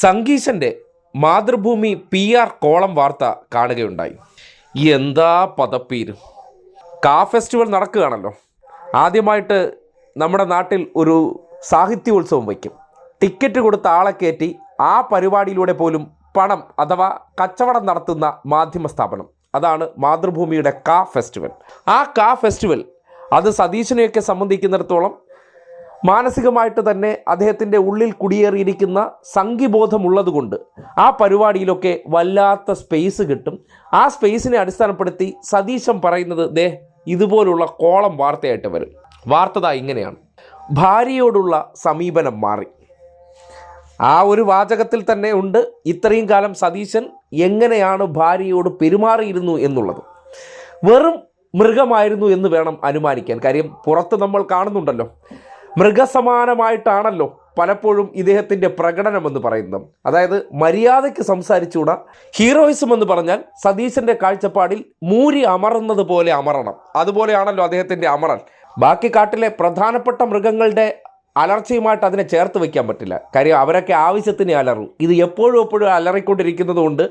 സംഗീശന്റെ Mathrubhumi P R column വാർത്ത കാണുകയുണ്ടായി. എന്താ പദപ്പീര്? കാ ഫെസ്റ്റിവൽ നടക്കുകയാണല്ലോ. ആദ്യമായിട്ട് നമ്മുടെ നാട്ടിൽ ഒരു സാഹിത്യോത്സവം വയ്ക്കും. ടിക്കറ്റ് കൊടുത്ത ആളെ കയറ്റി ആ പരിപാടിയിലൂടെ പോലും പണം അഥവാ കച്ചവടം നടത്തുന്ന മാധ്യമ സ്ഥാപനം. അതാണ് മാതൃഭൂമിയുടെ കാ ഫെസ്റ്റിവൽ. ആ കാ ഫെസ്റ്റിവൽ അത് സതീശനെയൊക്കെ സംബന്ധിക്കുന്നിടത്തോളം മാനസികമായിട്ട് തന്നെ അദ്ദേഹത്തിന്റെ ഉള്ളിൽ കുടിയേറിയിരിക്കുന്ന സംഘിബോധമുള്ളതുകൊണ്ട് ആ പരിപാടിയിലൊക്കെ വല്ലാത്ത സ്പേസ് കിട്ടും. ആ സ്പേസിനെ അടിസ്ഥാനപ്പെടുത്തി സതീശൻ പറയുന്നത് ദേ ഇതുപോലുള്ള കോളം വാർത്തയായിട്ട് വരും. വാർത്തത ഇങ്ങനെയാണ്. ഭാര്യയോടുള്ള സമീപനം മാറി. ആ ഒരു വാചകത്തിൽ തന്നെ ഉണ്ട് ഇത്രയും കാലം സതീശൻ എങ്ങനെയാണ് ഭാര്യയോട് പെരുമാറിയിരുന്നു എന്നുള്ളത്. വെറും മൃഗമായിരുന്നു എന്ന് വേണം അനുമാനിക്കാൻ. കാര്യം പുറത്ത് നമ്മൾ കാണുന്നുണ്ടല്ലോ. മൃഗസമാനമായിട്ടാണല്ലോ പലപ്പോഴും ഇദ്ദേഹത്തിന്റെ പ്രകടനം എന്ന് പറയുന്നത്. അതായത് മര്യാദയ്ക്ക് സംസാരിച്ചുകൂടാ ഹീറോയിസം എന്ന് പറഞ്ഞാൽ സതീശന്റെ കാഴ്ചപ്പാടിൽ മൂരി അമറുന്നത് പോലെ അമറണം. അതുപോലെയാണല്ലോ അദ്ദേഹത്തിന്റെ അമറൽ. ബാക്കി കാട്ടിലെ പ്രധാനപ്പെട്ട മൃഗങ്ങളുടെ അലർച്ചയുമായിട്ട് അതിനെ ചേർത്ത് വയ്ക്കാൻ പറ്റില്ല. കാര്യം അവരൊക്കെ ആവശ്യത്തിന് അലറും. ഇത് എപ്പോഴും എപ്പോഴും അലറിക്കൊണ്ടിരിക്കുന്നത് കൊണ്ട്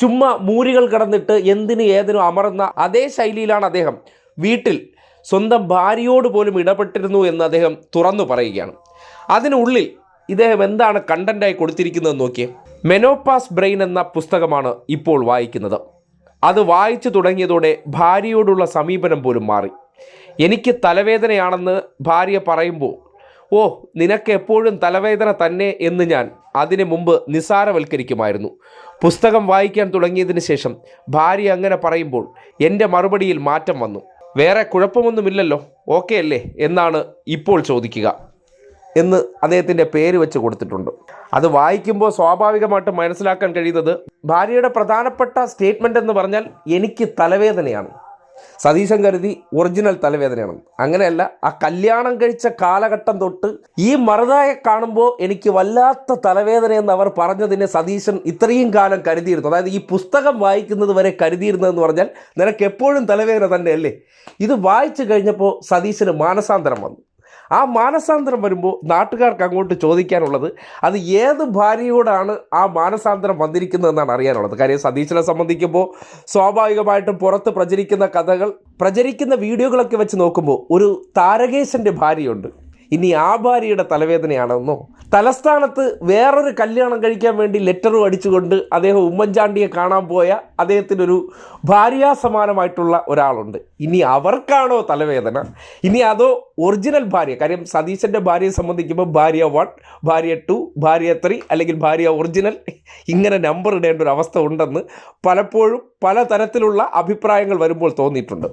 ചുമ്മാ മൂരികൾ കടന്നിട്ട് എന്തിനു ഏതിനും അമറുന്ന അതേ ശൈലിയിലാണ് അദ്ദേഹം. വീട്ടിൽ സ്വന്തം ഭാര്യയോട് പോലും ഇടപെട്ടിരുന്നു എന്ന് അദ്ദേഹം തുറന്നു പറയുകയാണ്. അതിനുള്ളിൽ ഇദ്ദേഹം എന്താണ് കണ്ടന്റായി കൊടുത്തിരിക്കുന്നത് നോക്കിയേ. മെനോപാസ് ബ്രെയിൻ എന്ന പുസ്തകമാണ് ഇപ്പോൾ വായിക്കുന്നത്. അത് വായിച്ചു തുടങ്ങിയതോടെ ഭാര്യയോടുള്ള സമീപനം പോലും മാറി. എനിക്ക് തലവേദനയാണെന്ന് ഭാര്യ പറയുമ്പോൾ ഓ നിനക്ക് എപ്പോഴും തലവേദന തന്നെ എന്ന് ഞാൻ അതിനു മുമ്പ് നിസാരവൽക്കരിക്കുമായിരുന്നു പുസ്തകം വായിക്കാൻ തുടങ്ങിയതിന് ശേഷം ഭാര്യ അങ്ങനെ പറയുമ്പോൾ എന്റെ മറുപടിയിൽ മാറ്റം വന്നു. വേറെ കുഴപ്പമൊന്നുമില്ലല്ലോ. ഓക്കെ അല്ലേ? എന്നാണ് ഇപ്പോൾ ചോദിക്കുക. എന്ന് അദ്ദേഹത്തിന്റെ പേര് വെച്ച് കൊടുത്തിട്ടുണ്ട്. അത് വായിക്കുമ്പോൾ സ്വാഭാവികമായിട്ട് മനസ്സിലാക്കാൻ കഴിയുന്നത് ഭാര്യയുടെ പ്രധാനപ്പെട്ട സ്റ്റേറ്റ്മെന്റ് എന്ന് പറഞ്ഞാൽ എനിക്ക് തലവേദനയാണ്. സതീശൻ കരുതി ഒറിജിനൽ തലവേദനയാണ്. അങ്ങനെയല്ല ആ കല്യാണം കഴിച്ച കാലഘട്ടം തൊട്ട് ഈ മറുതായെ കാണുമ്പോൾ എനിക്ക് വല്ലാത്ത തലവേദന എന്ന് അവർ പറഞ്ഞതിനെ സതീശൻ ഇത്രയും കാലം കരുതിയിരുന്നു. അതായത് ഈ പുസ്തകം വായിക്കുന്നത് വരെ കരുതിയിരുന്നതെന്ന് പറഞ്ഞാൽ നിനക്ക് എപ്പോഴും തലവേദന തന്നെയല്ലേ? ഇത് വായിച്ചു കഴിഞ്ഞപ്പോൾ സതീശന് മാനസാന്തരം വന്നു. ആ മാനസാന്തരം വരുമ്പോൾ നാട്ടുകാർക്ക് അങ്ങോട്ട് ചോദിക്കാനുള്ളത് അത് ഏത് ഭാര്യയോടാണ് ആ മാനസാന്തരം വന്നിരിക്കുന്നതെന്നാണ് അറിയാനുള്ളത്. കാര്യം സതീശനെ സംബന്ധിക്കുമ്പോൾ സ്വാഭാവികമായിട്ടും പുറത്ത് പ്രചരിക്കുന്ന കഥകൾ പ്രചരിക്കുന്ന വീഡിയോകളൊക്കെ വെച്ച് നോക്കുമ്പോൾ ഒരു താരകേശന്റെ ഭാര്യയുണ്ട്. ഇനി ആ ഭാര്യയുടെ തലവേദനയാണെന്നോ? തലസ്ഥാനത്ത് വേറൊരു കല്യാണം കഴിക്കാൻ വേണ്ടി ലെറ്ററും അടിച്ചുകൊണ്ട് അദ്ദേഹം ഉമ്മൻചാണ്ടിയെ കാണാൻ പോയ അദ്ദേഹത്തിനൊരു ഭാര്യാസമാനമായിട്ടുള്ള ഒരാളുണ്ട്. ഇനി അവർക്കാണോ തലവേദന? ഇനി അതോ ഒറിജിനൽ ഭാര്യ? കാര്യം സതീശന്റെ ഭാര്യയെ സംബന്ധിക്കുമ്പോൾ ഭാര്യ വൺ ഭാര്യ ടു ഭാര്യ ത്രീ അല്ലെങ്കിൽ ഭാര്യ ഒറിജിനൽ ഇങ്ങനെ നമ്പർ ഇടേണ്ട ഒരു അവസ്ഥ ഉണ്ടെന്ന് പലപ്പോഴും പല തരത്തിലുള്ള അഭിപ്രായങ്ങൾ വരുമ്പോൾ തോന്നിയിട്ടുണ്ട്.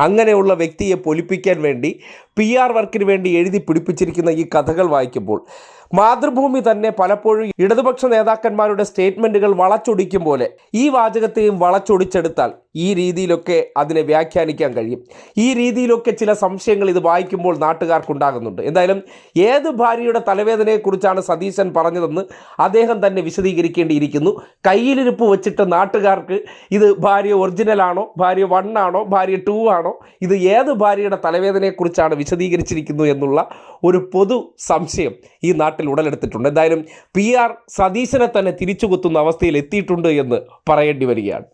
അങ്ങനെയുള്ള വ്യക്തിയെ പൊലിപ്പിക്കാൻ വേണ്ടി പി ആർ വർക്കിന് വേണ്ടി എഴുതി പിടിപ്പിച്ചിരിക്കുന്ന ഈ കഥകൾ വായിക്കുമ്പോൾ മാതൃഭൂമി തന്നെ പലപ്പോഴും ഇടതുപക്ഷ നേതാക്കന്മാരുടെ സ്റ്റേറ്റ്മെന്റുകൾ വളച്ചൊടിക്കും പോലെ ഈ വാചകത്തെയും വളച്ചൊടിച്ചെടുത്താൽ ഈ രീതിയിലൊക്കെ അതിനെ വ്യാഖ്യാനിക്കാൻ കഴിയും. ഈ രീതിയിലൊക്കെ ചില സംശയങ്ങൾ ഇത് വായിക്കുമ്പോൾ നാട്ടുകാർക്കുണ്ടാകുന്നുണ്ട്. എന്തായാലും ഏത് ഭാര്യയുടെ തലവേദനയെക്കുറിച്ചാണ് സതീശൻ പറഞ്ഞതെന്ന് അദ്ദേഹം തന്നെ വിശദീകരിക്കേണ്ടിയിരിക്കുന്നു. കയ്യിലിരിപ്പ് വെച്ചിട്ട് നാട്ടുകാർക്ക് ഇത് ഭാര്യ ഒറിജിനലാണോ ഭാര്യ വൺ ആണോ ഭാര്യ ടു ആണോ ഇത് ഏത് ഭാര്യയുടെ തലവേദനയെക്കുറിച്ചാണ് വിശദീകരിച്ചിരിക്കുന്നു എന്നുള്ള ഒരു പൊതു സംശയം ഈ നാട്ടിൽ ഉടലെടുത്തിട്ടുണ്ട്. എന്തായാലും പി ആർ സതീശനെ തന്നെ തിരിച്ചു കുത്തുന്ന അവസ്ഥയിൽ എത്തിയിട്ടുണ്ട് എന്ന് പറയേണ്ടി വരികയാണ്.